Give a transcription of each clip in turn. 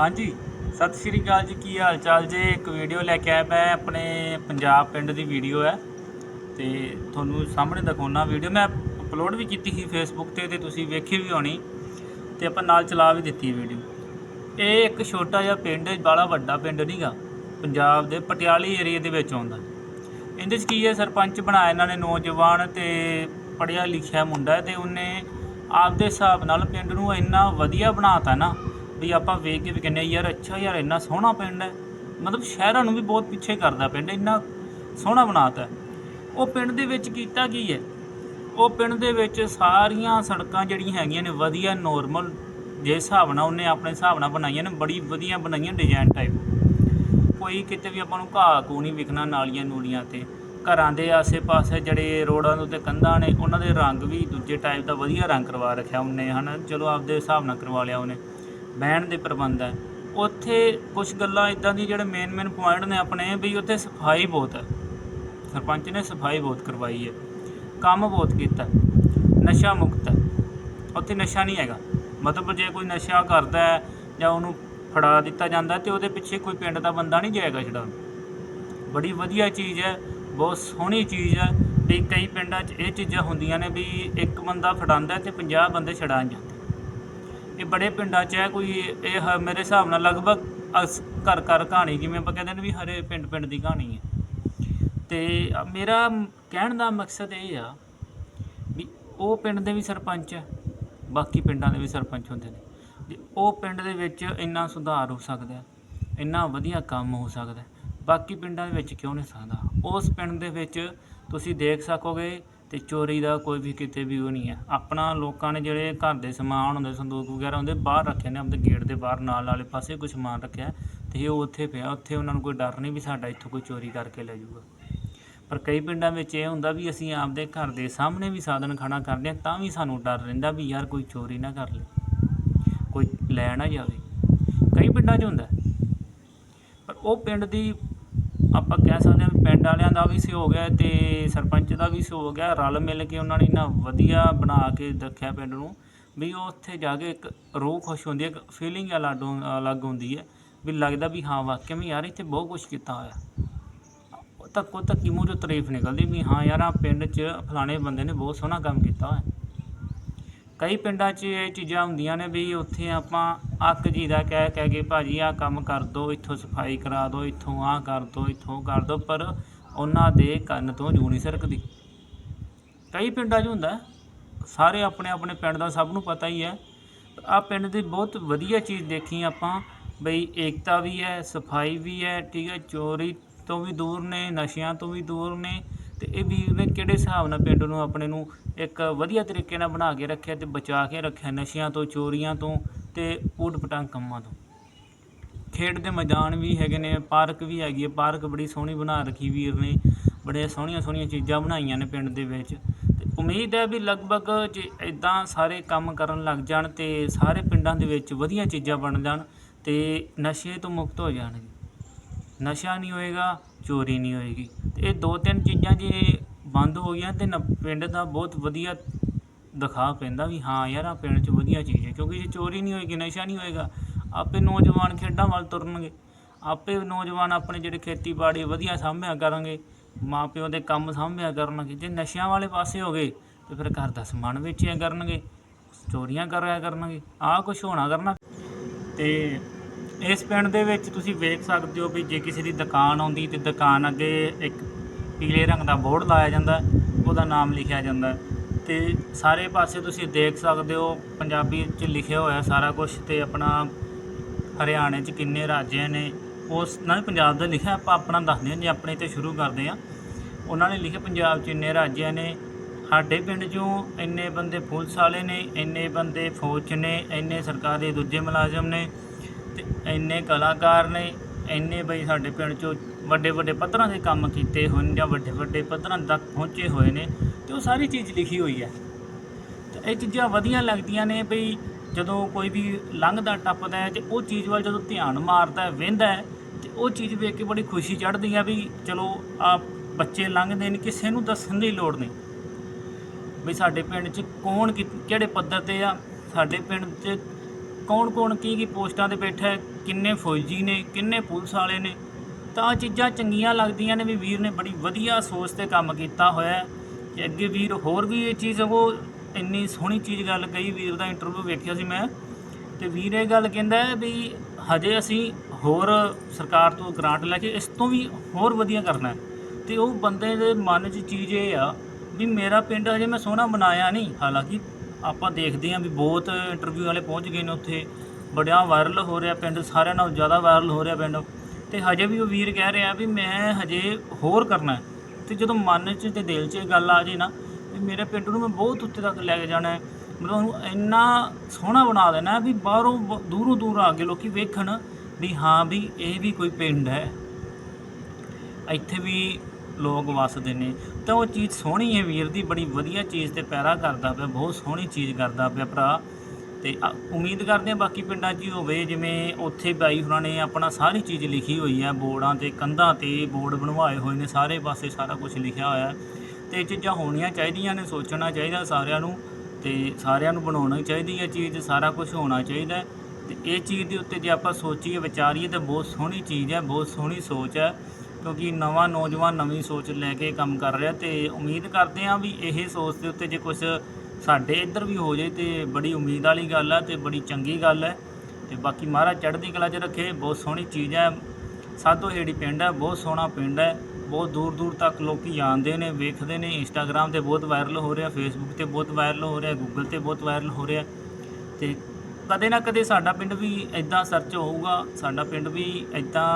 ਹਾਂਜੀ, ਸਤਿ ਸ਼੍ਰੀ ਅਕਾਲ ਜੀ, ਕੀ ਹਾਲ ਚਾਲ ਜੇ? ਇੱਕ ਵੀਡੀਓ ਲੈ ਕੇ ਆਇਆ ਮੈਂ, ਆਪਣੇ ਪੰਜਾਬ ਪਿੰਡ ਦੀ ਵੀਡੀਓ ਹੈ। ਤੇ ਤੁਹਾਨੂੰ ਸਾਹਮਣੇ ਦਿਖਾਉਣਾ ਵੀਡੀਓ ਮੈਂ ਅਪਲੋਡ ਵੀ ਕੀਤੀ ਸੀ ਫੇਸਬੁੱਕ ਤੇ ਤੇ ਤੁਸੀਂ ਵੇਖੀ ਵੀ ਹੋਣੀ। ਤੇ ਆਪਾਂ ਨਾਲ ਚਲਾ ਵੀ ਦਿੱਤੀ ਵੀਡੀਓ ਇਹ ਇੱਕ ਛੋਟਾ ਜਿਹਾ ਪਿੰਡ ਹੈ ਬਾਲਾ ਵੱਡਾ ਪਿੰਡ ਨਹੀਂਗਾ ਪੰਜਾਬ ਦੇ ਪਟਿਆਲੇ ਏਰੀਆ ਦੇ ਵਿੱਚ ਆਉਂਦਾ। ਇਹਦੇ 'ਚ ਕੀ ਹੈ, ਸਰਪੰਚ ਬਣਾਇਆ ਇਹਨਾਂ ਨੇ, ਨੌਜਵਾਨ ਤੇ ਪੜ੍ਹਿਆ ਲਿਖਿਆ ਮੁੰਡਾ ਹੈ ਤੇ ਉਹਨੇ ਆਪਦੇ ਹਿਸਾਬ ਨਾਲ ਪਿੰਡ ਨੂੰ ਇੰਨਾ ਵਧੀਆ ਬਣਾਤਾ ਨਾ। ਵੀ ਆਪਾਂ ਵੇਖ ਕੇ ਵੀ ਕਹਿੰਦੇ ਹਾਂ, ਯਾਰ ਅੱਛਾ ਯਾਰ ਇੰਨਾ ਸੋਹਣਾ ਪਿੰਡ ਹੈ। ਮਤਲਬ ਸ਼ਹਿਰਾਂ ਨੂੰ ਵੀ ਬਹੁਤ ਪਿੱਛੇ ਕਰਦਾ ਪਿੰਡ ਇੰਨਾ ਸੋਹਣਾ ਬਣਾਤਾ ਉਹ ਪਿੰਡ ਦੇ ਵਿੱਚ ਕੀਤਾ ਕੀ ਹੈ? ਉਹ ਪਿੰਡ ਦੇ ਵਿੱਚ ਸਾਰੀਆਂ ਸੜਕਾਂ ਜਿਹੜੀਆਂ ਹੈਗੀਆਂ ਨੇ ਵਧੀਆ ਨੋਰਮਲ ਜੇ ਹਿਸਾਬ ਨਾਲ ਉਹਨੇ ਆਪਣੇ ਹਿਸਾਬ ਨਾਲ ਬਣਾਈਆਂ ਨੇ ਬੜੀ ਵਧੀਆ ਬਣਾਈਆਂ ਡਿਜ਼ਾਈਨ ਟਾਈਪ ਕੋਈ ਕਿਤੇ ਵੀ ਆਪਾਂ ਨੂੰ ਘਾਹ ਕੂ ਨਹੀਂ ਵਿਖਣਾ ਨਾਲੀਆਂ ਨੂਲੀਆਂ ਤੇ। ਘਰਾਂ ਦੇ ਆਸੇ-ਪਾਸੇ ਜਿਹੜੇ ਰੋਡਾਂ ਦੇ ਉੱਤੇ ਕੰਧਾਂ ਨੇ ਉਹਨਾਂ ਦੇ ਰੰਗ ਵੀ ਦੂਜੇ ਟਾਈਪ ਦਾ ਵਧੀਆ ਰੰਗ ਕਰਵਾ ਰੱਖਿਆ ਉਹਨੇ ਹਨਾ? ਚਲੋ ਆਪਦੇ ਹਿਸਾਬ ਨਾਲ ਕਰਵਾ ਲਿਆ ਉਹਨੇ। ਬਹਿਣ ਦੇ ਪ੍ਰਬੰਧ ਹੈ। ਉੱਥੇ ਕੁਝ ਗੱਲਾਂ ਇਦਾਂ ਦੀ ਜਿਹੜੇ ਮੇਨ ਮੇਨ ਪੁਆਇੰਟ ਨੇ ਆਪਣੇ ਵੀ ਉੱਥੇ ਸਫ਼ਾਈ ਬਹੁਤ ਹੈ। ਸਰਪੰਚ ਨੇ ਸਫ਼ਾਈ ਬਹੁਤ ਕਰਵਾਈ ਹੈ। ਕੰਮ ਬਹੁਤ ਕੀਤਾ ਨਸ਼ਾ ਮੁਕਤ ਹੈ। ਉੱਥੇ ਨਸ਼ਾ ਨਹੀਂ ਹੈਗਾ। ਮਤਲਬ ਜੇ ਕੋਈ ਨਸ਼ਾ ਕਰਦਾ ਹੈ ਜਾਂ ਉਹਨੂੰ ਫੜਾ ਦਿੱਤਾ ਜਾਂਦਾ ਤੇ ਉਹਦੇ ਪਿੱਛੇ ਕੋਈ ਪਿੰਡ ਦਾ ਬੰਦਾ ਨਹੀਂ ਜਾਏਗਾ ਛਡਾਉਣ। ਬੜੀ ਵਧੀਆ ਚੀਜ਼ ਹੈ, ਬਹੁਤ ਸੋਹਣੀ ਚੀਜ਼ ਹੈ। ਵੀ ਕਈ ਪਿੰਡਾਂ 'ਚ ਇਹ ਚੀਜ਼ਾਂ ਹੁੰਦੀਆਂ ਨੇ ਵੀ ਇੱਕ ਬੰਦਾ ਫੜਾਉਂਦਾ ਤੇ 50 ਬੰਦੇ ਛਡਾਣ ਜਾਂਦੇ। ਇਹ ਬੜੇ ਪਿੰਡਾਂ 'ਚ ਹੈ ਕੋਈ ਇਹ ਹ- ਮੇਰੇ ਹਿਸਾਬ ਨਾਲ ਲਗਭਗ ਅਸ- ਘਰ ਘਰ ਕਹਾਣੀ ਜਿਵੇਂ ਆਪਾਂ ਕਹਿੰਦੇ ਨੇ ਵੀ ਹਰੇ ਪਿੰਡ ਪਿੰਡ ਦੀ ਕਹਾਣੀ ਹੈ। ਤੇ ਅ, ਮੇਰਾ ਮ- ਕਹਿਣ ਦਾ ਮਕਸਦ ਇਹ ਆ ਵੀ ਉਹ ਪਿੰਡ ਦੇ ਵੀ ਸਰਪੰਚ ਹੈ ਬਾਕੀ ਪਿੰਡਾਂ ਦੇ ਵੀ ਸਰਪੰਚ ਹੁੰਦੇ ਨੇ। ਜੇ ਉਹ ਪਿੰਡ ਦੇ ਵਿੱਚ ਇੰਨਾ ਸੁਧਾਰ ਹੋ ਸਕਦਾ ਹੈ, ਇੰਨਾ ਵਧੀਆ ਕੰਮ ਹੋ ਸਕਦਾ ਹੈ, ਬਾਕੀ ਪਿੰਡਾਂ ਦੇ ਵਿੱਚ ਕਿਉਂ ਨਹੀਂ ਸਕਦਾ? ਉਸ ਪਿੰਡ ਦੇ ਵਿੱਚ ਤੁਸੀਂ ਦੇਖ ਸਕੋਗੇ ਤੇ ਚੋਰੀ ਦਾ ਕੋਈ ਵੀ ਕਿਤੇ ਵੀ ਉਹ ਨਹੀਂ ਹੈ। ਆਪਣਾ ਲੋਕਾਂ ਨੇ ਜਿਹੜੇ ਘਰ ਦੇ ਸਮਾਨ ਹੁੰਦੇ, ਸੰਦੂਕ ਵਗੈਰਾ ਹੁੰਦੇ, ਬਾਹਰ ਰੱਖੇ ਨੇ ਆਪਣੇ ਗੇਟ ਦੇ ਬਾਹਰ, ਨਾਲ ਵਾਲੇ ਪਾਸੇ ਕੋਈ ਸਮਾਨ ਰੱਖਿਆ ਤੇ ਉਹ ਉੱਥੇ ਪਿਆ। ਉੱਥੇ ਉਹਨਾਂ ਨੂੰ ਕੋਈ ਡਰ ਨਹੀਂ ਵੀ ਸਾਡਾ ਇੱਥੋਂ ਕੋਈ ਚੋਰੀ ਕਰਕੇ ਲੈ ਜਾਊਗਾ। ਪਰ ਕਈ ਪਿੰਡਾਂ ਵਿੱਚ ਇਹ ਹੁੰਦਾ ਵੀ ਅਸੀਂ ਆਪਦੇ ਘਰ ਦੇ ਸਾਹਮਣੇ ਵੀ ਸਾਧਨ ਖੜਾ ਕਰਦੇ ਹਾਂ, ਤਾਂ ਵੀ ਸਾਨੂੰ ਡਰ ਰਹਿੰਦਾ ਵੀ ਯਾਰ ਕੋਈ ਚੋਰੀ ਨਾ ਕਰ ਲੇ ਕੋਈ ਲੈ ਨਾ ਜਾਵੇ। ਕਈ ਪਿੰਡਾਂ 'ਚ ਹੁੰਦਾ। ਪਰ ਉਹ ਪਿੰਡ ਦੀ ਆਪਾਂ ਕਹਿ ਸਕਦੇ ਹਾਂ ਵੀ ਪਿੰਡ ਵਾਲਿਆਂ ਦਾ ਵੀ ਸਹਿਯੋਗ ਹੈ ਤੇ ਸਰਪੰਚ ਦਾ ਵੀ ਸਹਿਯੋਗ ਹੈ। ਰਲ ਮਿਲ ਕੇ ਉਹਨਾਂ ਨੇ ਇੰਨਾ ਵਧੀਆ ਬਣਾ ਕੇ ਰੱਖਿਆ ਪਿੰਡ ਨੂੰ ਵੀ ਉਹ ਉੱਥੇ ਜਾ ਕੇ ਇੱਕ ਰੂਹ ਖੁਸ਼ ਹੁੰਦੀ ਹੈ, ਇੱਕ ਫੀਲਿੰਗ ਅਲੱਗ ਅਲੱਗ ਹੁੰਦੀ ਹੈ ਵੀ ਲੱਗਦਾ ਵੀ ਹਾਂ ਵਾਕਿਆ ਵੀ ਯਾਰ ਇੱਥੇ ਬਹੁਤ ਕੁਝ ਕੀਤਾ ਹੋਇਆ। ਧੱਕੋ ਧੱਕੀ ਮੂੰਹ ਚੋਂ ਤਾਰੀਫ ਨਿਕਲਦੀ ਵੀ ਹਾਂ ਯਾਰ ਆ ਪਿੰਡ 'ਚ ਫਲਾਣੇ ਬੰਦੇ ਨੇ ਬਹੁਤ ਸੋਹਣਾ ਕੰਮ ਕੀਤਾ ਹੋਇਆ। ਕਈ ਪਿੰਡਾਂ 'ਚ ਇਹ ਚੀਜ਼ਾਂ ਹੁੰਦੀਆਂ ਨੇ ਵੀ ਉੱਥੇ ਆਪਾਂ ਅੱਕ ਜੀ ਦਾ ਕਹਿ ਕਹਿ ਕੇ ਭਾਜੀ ਆਹ ਕੰਮ ਕਰ ਦਿਓ ਇੱਥੋਂ ਸਫ਼ਾਈ ਕਰਾ ਦਿਓ ਇੱਥੋਂ ਆਹ ਕਰ ਦਿਓ ਇੱਥੋਂ ਕਰ ਦਿਓ ਪਰ ਉਹਨਾਂ ਦੇ ਕੰਨ ਤੋਂ ਜੂ ਨਹੀਂ ਸਰਕਦੀ। ਕਈ ਪਿੰਡਾਂ 'ਚ ਹੁੰਦਾ, ਸਾਰੇ ਆਪਣੇ ਆਪਣੇ ਪਿੰਡ ਦਾ ਸਭ ਨੂੰ ਪਤਾ ਹੀ ਹੈ। ਆ ਪਿੰਡ ਦੀ ਬਹੁਤ ਵਧੀਆ ਚੀਜ਼ ਦੇਖੀ ਆਪਾਂ, ਬਈ ਏਕਤਾ ਵੀ ਹੈ, ਸਫ਼ਾਈ ਵੀ ਹੈ, ਠੀਕ ਹੈ, ਚੋਰੀ ਤੋਂ ਵੀ ਦੂਰ ਨੇ, ਨਸ਼ਿਆਂ ਤੋਂ ਵੀ ਦੂਰ ਨੇ, ਤੇ ਇਹ ਵੀਰ ਨੇ ਕਿਹੜੇ ਹਿਸਾਬ ਨਾਲ ਪਿੰਡ ਨੂੰ ਆਪਣੇ ਨੂੰ ਇੱਕ ਵਧੀਆ ਤਰੀਕੇ ਨਾਲ ਬਣਾ ਕੇ ਰੱਖਿਆ ਤੇ ਬਚਾ ਕੇ ਰੱਖਿਆ ਨਸ਼ਿਆਂ ਤੋਂ, ਚੋਰੀਆਂ ਤੋਂ ਤੇ ਊਟ ਪਟਾਂਗ ਕੰਮਾਂ ਤੋਂ। ਖੇਡ ਦੇ ਮੈਦਾਨ ਵੀ ਹੈਗੇ ਨੇ, ਪਾਰਕ ਵੀ ਹੈਗੀ ਹੈ। ਪਾਰਕ ਬੜੀ ਸੋਹਣੀ ਬਣਾ ਰੱਖੀ ਵੀਰ ਨੇ। ਬੜੇ ਸੋਹਣੀਆਂ ਸੋਹਣੀਆਂ ਚੀਜ਼ਾਂ ਬਣਾਈਆਂ ਨੇ ਪਿੰਡ ਦੇ ਵਿੱਚ। ਤੇ ਉਮੀਦ ਹੈ ਵੀ ਲਗਭਗ ਜੇ ਇਦਾਂ ਸਾਰੇ ਕੰਮ ਕਰਨ ਲੱਗ ਜਾਣ ਤੇ ਸਾਰੇ ਪਿੰਡਾਂ ਦੇ ਵਿੱਚ ਵਧੀਆ ਚੀਜ਼ਾਂ ਬਣ ਜਾਣ ਤੇ ਨਸ਼ੇ ਤੋਂ ਮੁਕਤ ਹੋ ਜਾਣਗੇ। ਨਸ਼ਾ ਨਹੀਂ ਹੋਏਗਾ, ਚੋਰੀ ਨਹੀਂ ਹੋਏਗੀ। ਤੇ ਇਹ ਦੋ ਤਿੰਨ ਚੀਜ਼ਾਂ ਜੇ ਬੰਦ ਹੋ ਗਈਆਂ ਤੇ ਨ- ਪਿੰਡ ਦਾ ਬਹੁਤ ਵਧੀਆ ਦਿਖਾ ਪੈਂਦਾ ਵੀ ਹਾਂ ਯਾਰ ਆ ਪਿੰਡ 'ਚ ਵਧੀਆ ਚੀਜ਼ ਹੈ, ਕਿਉਂਕਿ ਜੇ ਚੋਰੀ ਨਹੀਂ ਹੋਏਗੀ, ਨਸ਼ਾ ਨਹੀਂ ਹੋਏਗਾ, ਆਪੇ ਨੌਜਵਾਨ ਖੇਡਾਂ ਵੱਲ ਤੁਰਨਗੇ, ਆਪੇ ਨੌਜਵਾਨ ਆਪਣੇ ਜਿਹੜੇ ਖੇਤੀਬਾੜੀ ਵਧੀਆ ਸਾਂਭਿਆ ਕਰਨਗੇ ਮਾਂ ਪਿਓ ਦੇ ਕੰਮ ਸਾਂਭਿਆ ਕਰਨਗੇ, ਜੇ ਨਸ਼ਿਆਂ ਵਾਲੇ ਪਾਸੇ ਹੋ ਗਏ, ਤੇ ਫਿਰ ਘਰ ਦਾ ਸਮਾਨ ਵੇਚਿਆ ਕਰਨਗੇ, ਚੋਰੀਆਂ ਕਰਿਆ ਕਰਨਗੇ, ਆਹ ਕੁਝ ਹੋਣਾ ਕਰਨਾ। ਤੇ ਇਸ ਪਿੰਡ ਦੇ ਵਿੱਚ ਤੁਸੀਂ ਵੇਖ ਸਕਦੇ ਹੋ ਵੀ ਜੇ ਕਿਸੇ ਦੀ ਦੁਕਾਨ ਆਉਂਦੀ ਤੇ ਦੁਕਾਨ ਅੱਗੇ ਇੱਕ ਪੀਲੇ ਰੰਗ ਦਾ ਬੋਰਡ ਲਾਇਆ ਜਾਂਦਾ, ਉਹਦਾ ਨਾਮ ਲਿਖਿਆ ਜਾਂਦਾ। ਤੇ ਸਾਰੇ ਪਾਸੇ ਤੁਸੀਂ ਦੇਖ ਸਕਦੇ ਹੋ, ਪੰਜਾਬੀ 'ਚ ਲਿਖਿਆ ਹੋਇਆ ਸਾਰਾ ਕੁਝ ਤੇ ਆਪਣਾ ਹਰਿਆਣੇ 'ਚ ਕਿੰਨੇ ਰਾਜੇ ਨੇ, ਉਸ ਨਾਲ ਪੰਜਾਬ ਦਾ ਲਿਖਿਆ ਆਪਾਂ ਆਪਣਾ ਦੱਸਦੇ ਹਾਂ, ਜੇ ਆਪਣੇ ਤੇ ਸ਼ੁਰੂ ਕਰਦੇ ਹਾਂ। ਉਹਨਾਂ ਨੇ ਲਿਖਿਆ ਪੰਜਾਬ 'ਚ ਇੰਨੇ ਰਾਜਿਆਂ ਨੇ, ਸਾਡੇ ਪਿੰਡ 'ਚੋਂ ਇੰਨੇ ਬੰਦੇ ਪੁਲਿਸ ਵਾਲੇ ਨੇ, ਇੰਨੇ ਬੰਦੇ ਫੌਜ 'ਚ ਨੇ, ਇੰਨੇ ਸਰਕਾਰੀ ਦੂਜੇ ਮੁਲਾਜ਼ਮ ਨੇ ਤੇ ਇੰਨੇ ਕਲਾਕਾਰ ਨੇ, ਇੰਨੇ ਬਈ ਸਾਡੇ ਪਿੰਡ 'ਚੋਂ ਵੱਡੇ ਵੱਡੇ ਪੱਧਰਾਂ 'ਤੇ ਕੰਮ ਕੀਤੇ ਹੋਏ ਨੇ ਜਾਂ ਵੱਡੇ ਵੱਡੇ ਪੱਧਰਾਂ ਤੱਕ ਪਹੁੰਚੇ ਹੋਏ ਨੇ। ਤੇ ਉਹ ਸਾਰੀ ਚੀਜ਼ ਲਿਖੀ ਹੋਈ ਹੈ। ਤੇ ਇਹ ਚੀਜ਼ਾਂ ਵਧੀਆ ਲੱਗਦੀਆਂ ਨੇ ਬਈ ਜਦੋਂ ਕੋਈ ਵੀ ਲੰਘਦਾ, ਟੱਪਦਾ ਹੈ ਤੇ ਉਹ ਚੀਜ਼ ਵੱਲ ਜਦੋਂ ਧਿਆਨ ਮਾਰਦਾ ਹੈ ਵਹਿੰਦਾ ਹੈ, ਤੇ ਉਹ ਚੀਜ਼ ਵੇਖ ਕੇ ਬੜੀ ਖੁਸ਼ੀ ਚੜ੍ਹਦੀ ਆ ਵੀ ਚਲੋ ਆ ਬੱਚੇ ਲੰਘਦੇ ਨੇ, ਕਿਸੇ ਨੂੰ ਦੱਸਣ ਦੀ ਲੋੜ ਨਹੀਂ। ਵੀ ਸਾਡੇ ਪਿੰਡ 'ਚ ਕੌਣ ਕਿ- ਕਿਹੜੇ ਪੱਧਰ ਤੇ ਆ, ਸਾਡੇ ਪਿੰਡ 'ਚ ਕੌਣ ਕੌਣ ਕੀ ਕੀ ਪੋਸਟਾਂ ਤੇ ਬੈਠਾ ਹੈ, ਕਿੰਨੇ ਫੌਜੀ ਨੇ, ਕਿੰਨੇ ਪੁਲਿਸ ਵਾਲੇ ਨੇ। ਤਾਂ ਆਹ ਚੀਜ਼ਾਂ ਚੰਗੀਆਂ ਲੱਗਦੀਆਂ ਨੇ ਵੀ ਵੀਰ ਨੇ ਬੜੀ ਵਧੀਆ ਸੋਚ ਤੇ ਕੰਮ ਕੀਤਾ ਹੋਇਆ ਅੱਗੇ ਵੀਰ ਹੋਰ ਵੀ ਇਹ ਚੀਜ਼, ਉਹ ਇੰਨੀ ਸੋਹਣੀ ਚੀਜ਼ ਗੱਲ ਕਹੀ ਵੀਰ ਦਾ ਇੰਟਰਵਿਊ ਵੇਖਿਆ ਸੀ ਮੈਂ। ਤੇ ਵੀਰ ਇਹ ਗੱਲ ਕਹਿੰਦਾ ਵੀ ਹਜੇ ਅਸੀਂ ਹੋਰ ਸਰਕਾਰ ਤੋਂ ਗ੍ਰਾਂਟ ਲੈ ਕੇ ਇਸ ਤੋਂ ਵੀ ਹੋਰ ਵਧੀਆ ਕਰਨਾ ਹੈ। ਤੇ ਉਹ ਬੰਦੇ ਦੇ ਮਨ 'ਚ ਚੀਜ਼ ਇਹ ਆ ਵੀ ਮੇਰਾ ਪਿੰਡ ਹਜੇ ਮੈਂ ਸੋਹਣਾ ਬਣਾਇਆ ਨਹੀਂ। ਹਾਲਾਂਕਿ ਆਪਾਂ ਦੇਖਦੇ ਹਾਂ ਵੀ ਬਹੁਤ ਇੰਟਰਵਿਊ ਵਾਲੇ ਪਹੁੰਚ ਗਏ ਨੇ ਉੱਥੇ। ਬੜਿਆ ਵਾਇਰਲ ਹੋ ਰਿਹਾ ਪਿੰਡ, ਸਾਰਿਆਂ ਨਾਲੋਂ ਜ਼ਿਆਦਾ ਵਾਇਰਲ ਹੋ ਰਿਹਾ ਪਿੰਡ। ਤੇ ਹਜੇ ਵੀ ਉਹ ਵੀਰ ਕਹਿ ਰਿਹਾ ਵੀ ਮੈਂ ਹਜੇ ਹੋਰ ਕਰਨਾ ਤੇ ਜਦੋਂ ਮਨ 'ਚ ਤੇ ਦਿਲ 'ਚ ਇਹ ਗੱਲ ਆ ਜੇ ਨਾ, ਵੀ ਮੇਰੇ ਪਿੰਡ ਨੂੰ ਮੈਂ ਬਹੁਤ ਉੱਤੇ ਤੱਕ ਲੈ ਕੇ ਜਾਣਾ ਹੈ। ਮਤਲਬ ਉਹਨੂੰ ਇੰਨਾ ਸੋਹਣਾ ਬਣਾ ਦੇਣਾ ਵੀ ਬਾਹਰੋਂ ਬ- ਦੂਰੋਂ ਦੂਰ ਆ ਕੇ ਲੋਕੀ ਵੇਖਣ ਵੀ ਹਾਂ ਵੀ ਇਹ ਵੀ ਕੋਈ ਪਿੰਡ ਹੈ। ਇੱਥੇ ਵੀ ਲੋਕ ਵੱਸਦੇ ਨੇ। ਤਾਂ ਉਹ ਚੀਜ਼ ਸੋਹਣੀ ਹੈ ਵੀਰ ਦੀ, ਬੜੀ ਵਧੀਆ ਚੀਜ਼ ਤੇ ਪੈਰਾ ਕਰਦਾ ਪਿਆ, ਬਹੁਤ ਸੋਹਣੀ ਚੀਜ਼ ਕਰਦਾ ਪਿਆ ਭਰਾ। ਤੇ ਅ- ਉਮੀਦ ਕਰਦੇ ਹਾਂ ਬਾਕੀ ਪਿੰਡਾਂ 'ਚ ਹੀ ਹੋਵੇ, ਜਿਵੇਂ ਉੱਥੇ ਬਾਈ ਹੋਰਾਂ ਨੇ ਆਪਣਾ ਸਾਰੀ ਚੀਜ਼ ਲਿਖੀ ਹੋਈ ਹੈ, ਬੋਰਡਾਂ ਤੇ, ਕੰਧਾਂ ਤੇ, ਬੋਰਡ ਬਣਵਾਏ ਹੋਏ ਨੇ, ਸਾਰੇ ਪਾਸੇ ਸਾਰਾ ਕੁਝ ਲਿਖਿਆ ਹੋਇਆ ਹੈ। ਤੇ ਇਹ ਚੀਜ਼ਾਂ ਹੋਣੀਆਂ ਚਾਹੀਦੀਆਂ ਨੇ, ਸੋਚਣਾ ਚਾਹੀਦਾ ਸਾਰਿਆਂ ਨੂੰ, ਤੇ ਸਾਰਿਆਂ ਨੂੰ ਬਣਾਉਣੀ ਚਾਹੀਦੀ ਹੈ ਚੀਜ਼, ਸਾਰਾ ਕੁਝ ਹੋਣਾ ਚਾਹੀਦਾ ਹੈ। ਤੇ ਇਹ ਚੀਜ਼ ਦੇ ਉੱਤੇ ਜੇ ਆਪਾਂ ਸੋਚੀਏ, ਵਿਚਾਰੀਏ ਤਾਂ ਬਹੁਤ ਸੋਹਣੀ ਚੀਜ਼ ਹੈ, ਬਹੁਤ ਸੋਹਣੀ ਸੋਚ ਹੈ, ਕਿਉਂਕਿ ਨਵਾਂ ਨੌਜਵਾਨ ਨਵੀਂ ਸੋਚ ਲੈ ਕੇ ਕੰਮ ਕਰ ਰਿਹਾ ਤੇ ਉਮੀਦ ਕਰਦੇ ਹਾਂ ਵੀ ਇਹ ਸੋਚ ਦੇ ਉੱਤੇ ਜੇ ਕੁਝ ਸਾਡੇ ਇੱਧਰ ਵੀ ਹੋ ਜਾਏ ਤੇ ਬੜੀ ਉਮੀਦ ਵਾਲੀ ਗੱਲ ਹੈ ਤੇ ਬੜੀ ਚੰਗੀ ਗੱਲ ਹੈ ਤੇ ਬਾਕੀ ਮਹਾਰਾਜ ਚੜ੍ਹਦੀ ਕਲਾ 'ਚ ਰੱਖੇ, ਬਹੁਤ ਸੋਹਣੀ ਚੀਜ਼ ਹੈ ਸਾਧੋ ਹੇੜੀ ਪਿੰਡ ਹੈ ਬਹੁਤ ਸੋਹਣਾ ਪਿੰਡ ਹੈ ਬਹੁਤ ਦੂਰ ਦੂਰ ਤੱਕ ਲੋਕੀ ਆਉਂਦੇ ਨੇ, ਵੇਖਦੇ ਨੇ। ਇੰਸਟਾਗ੍ਰam ਤੇ ਬਹੁਤ ਵਾਇਰਲ ਹੋ ਰਿਹਾ ਫੇਸਬੁੱਕ ਤੇ ਬਹੁਤ ਵਾਇਰਲ ਹੋ ਰਿਹਾ ਗੂਗਲ ਤੇ ਬਹੁਤ ਵਾਇਰਲ ਹੋ ਰਿਹਾ। ਤੇ ਕਦੇ ਨਾ ਕਦੇ ਸਾਡਾ ਪਿੰਡ ਵੀ ਇਦਾਂ ਸਰਚ ਹੋਊਗਾ, ਸਾਡਾ ਪਿੰਡ ਵੀ ਇਦਾਂ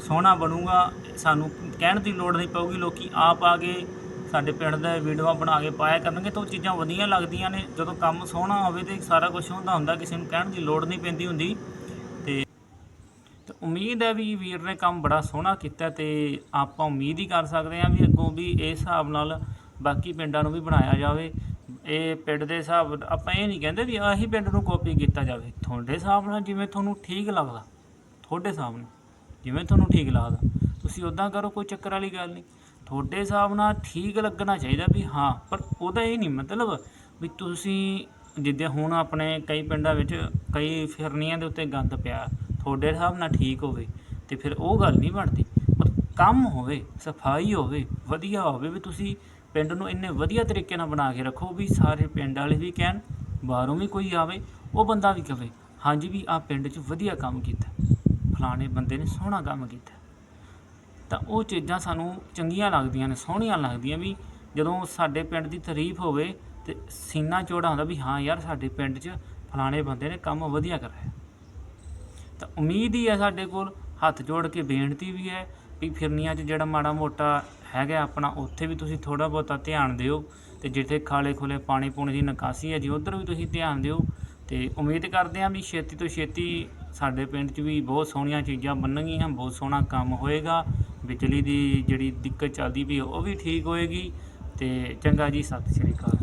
ਸੋਹਣਾ ਬਣੂਗਾ। ਸਾਨੂੰ ਕਹਿਣ ਦੀ ਲੋੜ ਨਹੀਂ ਪਊਗੀ, ਲੋਕੀ ਆਪ ਆ ਕੇ ਸਾਡੇ ਪਿੰਡ ਦੇ ਵੀਡੀਓਆਂ ਬਣਾ ਕੇ ਪਾਇਆ ਕਰਨਗੇ ਤਾਂ ਉਹ ਚੀਜ਼ਾਂ ਵਧੀਆ ਲੱਗਦੀਆਂ ਨੇ। ਜਦੋਂ ਕੰਮ ਸੋਹਣਾ ਹੋਵੇ ਤੇ ਸਾਰਾ ਕੁਝ ਹੁੰਦਾ ਹੁੰਦਾ ਕਿਸੇ ਨੂੰ ਕਹਿਣ ਦੀ ਲੋੜ ਨਹੀਂ ਪੈਂਦੀ ਹੁੰਦੀ। ਤੇ ਤੇ ਉਮੀਦ ਹੈ ਵੀ ਵੀਰ ਨੇ ਕੰਮ ਬੜਾ ਸੋਹਣਾ ਕੀਤਾ ਤੇ ਆਪਾਂ ਉਮੀਦ ਹੀ ਕਰ ਸਕਦੇ ਹਾਂ ਵੀ ਅੱਗੋਂ ਵੀ ਇਸ ਹਿਸਾਬ ਨਾਲ ਬਾਕੀ ਪਿੰਡਾਂ ਨੂੰ ਵੀ ਬਣਾਇਆ ਜਾਵੇ। ਇਹ ਪਿੰਡ ਦੇ ਹਿਸਾਬ, ਆਪਾਂ ਇਹ ਨਹੀਂ ਕਹਿੰਦੇ ਵੀ ਆਹੀ ਪਿੰਡ ਨੂੰ ਕਾਪੀ ਕੀਤਾ ਜਾਵੇ। ਤੁਹਾਡੇ ਹਿਸਾਬ ਨਾਲ ਜਿਵੇਂ ਤੁਹਾਨੂੰ ਠੀਕ ਲੱਗਦਾ, ਤੁਹਾਡੇ ਹਿਸਾਬ ਨਾਲ ਜਿਵੇਂ ਤੁਹਾਨੂੰ ਠੀਕ ਲੱਗਦਾ। ਤੁਸੀਂ ਉਦਾਂ ਕਰੋ, ਕੋਈ ਚੱਕਰ ਵਾਲੀ ਗੱਲ ਨਹੀਂ। ਤੁਹਾਡੇ ਹਿਸਾਬ ਨਾਲ ਠੀਕ ਲੱਗਣਾ ਚਾਹੀਦਾ ਵੀ ਹਾਂ, ਪਰ ਉਹਦਾ ਇਹ ਨਹੀਂ ਮਤਲਬ ਵੀ ਤੁਸੀਂ ਜਿੱਦਾਂ ਹੁਣ ਆਪਣੇ ਕਈ ਪਿੰਡਾਂ ਵਿੱਚ ਕਈ ਫਿਰਨੀਆਂ ਦੇ ਉੱਤੇ ਗੰਦ ਪਿਆ, ਤੁਹਾਡੇ ਹਿਸਾਬ ਨਾਲ ਠੀਕ ਹੋਵੇ ਤੇ ਫਿਰ ਉਹ ਗੱਲ ਨਹੀਂ ਬਣਦੀ। ਪਰ ਕੰਮ ਹੋਵੇ, ਸਫ਼ਾਈ ਹੋਵੇ, ਵਧੀਆ ਹੋਵੇ ਵੀ ਤੁਸੀਂ ਪਿੰਡ ਨੂੰ ਇੰਨੇ ਵਧੀਆ ਤਰੀਕੇ ਨਾਲ ਬਣਾ ਕੇ ਰੱਖੋ ਵੀ ਸਾਰੇ ਪਿੰਡ ਵਾਲੇ ਵੀ ਕਹਿਣ, ਬਾਹਰੋਂ ਵੀ ਕੋਈ ਆਵੇ, ਉਹ ਬੰਦਾ ਵੀ ਕਵੇ, ਹਾਂਜੀ ਵੀ ਆ ਪਿੰਡ 'ਚ ਵਧੀਆ ਕੰਮ ਕੀਤਾ। ਫਲਾਣੇ ਬੰਦੇ ਨੇ ਸੋਹਣਾ ਕੰਮ ਕੀਤਾ। ਤਾਂ ਉਹ ਚੀਜ਼ਾਂ ਸਾਨੂੰ ਚੰਗੀਆਂ ਲੱਗਦੀਆਂ ਨੇ, ਸੋਹਣੀਆਂ ਲੱਗਦੀਆਂ ਵੀ ਜਦੋਂ ਸਾਡੇ ਪਿੰਡ ਦੀ ਤਾਰੀਫ ਹੋਵੇ ਤੇ ਸੀਨਾ ਚੋੜਾ ਹੁੰਦਾ ਵੀ ਹਾਂ ਯਾਰ ਸਾਡੇ ਪਿੰਡ 'ਚ ਫਲਾਣੇ ਬੰਦੇ ਨੇ ਕੰਮ ਵਧੀਆ ਕਰਿਆ ਤਾਂ ਉਮੀਦ ਹੀ ਹੈ ਸਾਡੇ ਕੋਲ, ਹੱਥ ਜੋੜ ਕੇ ਬੇਨਤੀ ਵੀ ਹੈ ਵੀ ਫਿਰਨੀਆਂ 'ਚ ਜਿਹੜਾ ਮਾੜਾ ਮੋਟਾ ਹੈਗਾ ਆਪਣਾ, ਉੱਥੇ ਵੀ ਤੁਸੀਂ ਥੋੜਾ ਬਹੁਤਾ ਧਿਆਨ ਦਿਓ ਤੇ ਜਿੱਥੇ ਖਾਲੇ ਖੁਲੇ ਪਾਣੀ ਪੂਣੀ ਦੀ ਨਿਕਾਸੀ ਹੈ ਜੀ, ਉਧਰ ਵੀ ਤੁਸੀਂ ਧਿਆਨ ਦਿਓ ਤੇ ਉਮੀਦ ਕਰਦੇ ਹਾਂ ਵੀ ਛੇਤੀ ਤੋਂ ਛੇਤੀ ਸਾਡੇ ਪਿੰਡ 'ਚ ਵੀ ਬਹੁਤ ਸੋਹਣੀਆਂ ਚੀਜ਼ਾਂ ਬਣਨਗੀਆਂ, ਬਹੁਤ ਸੋਹਣਾ ਕੰਮ ਹੋਏਗਾ ਬਿਜਲੀ ਦੀ ਜਿਹੜੀ ਦਿੱਕਤ ਚੱਲਦੀ ਵੀ ਉਹ ਵੀ ਠੀਕ ਹੋਏਗੀ ਤੇ ਚੰਗਾ ਜੀ, ਸਤਿ ਸ਼੍ਰੀ ਅਕਾਲ।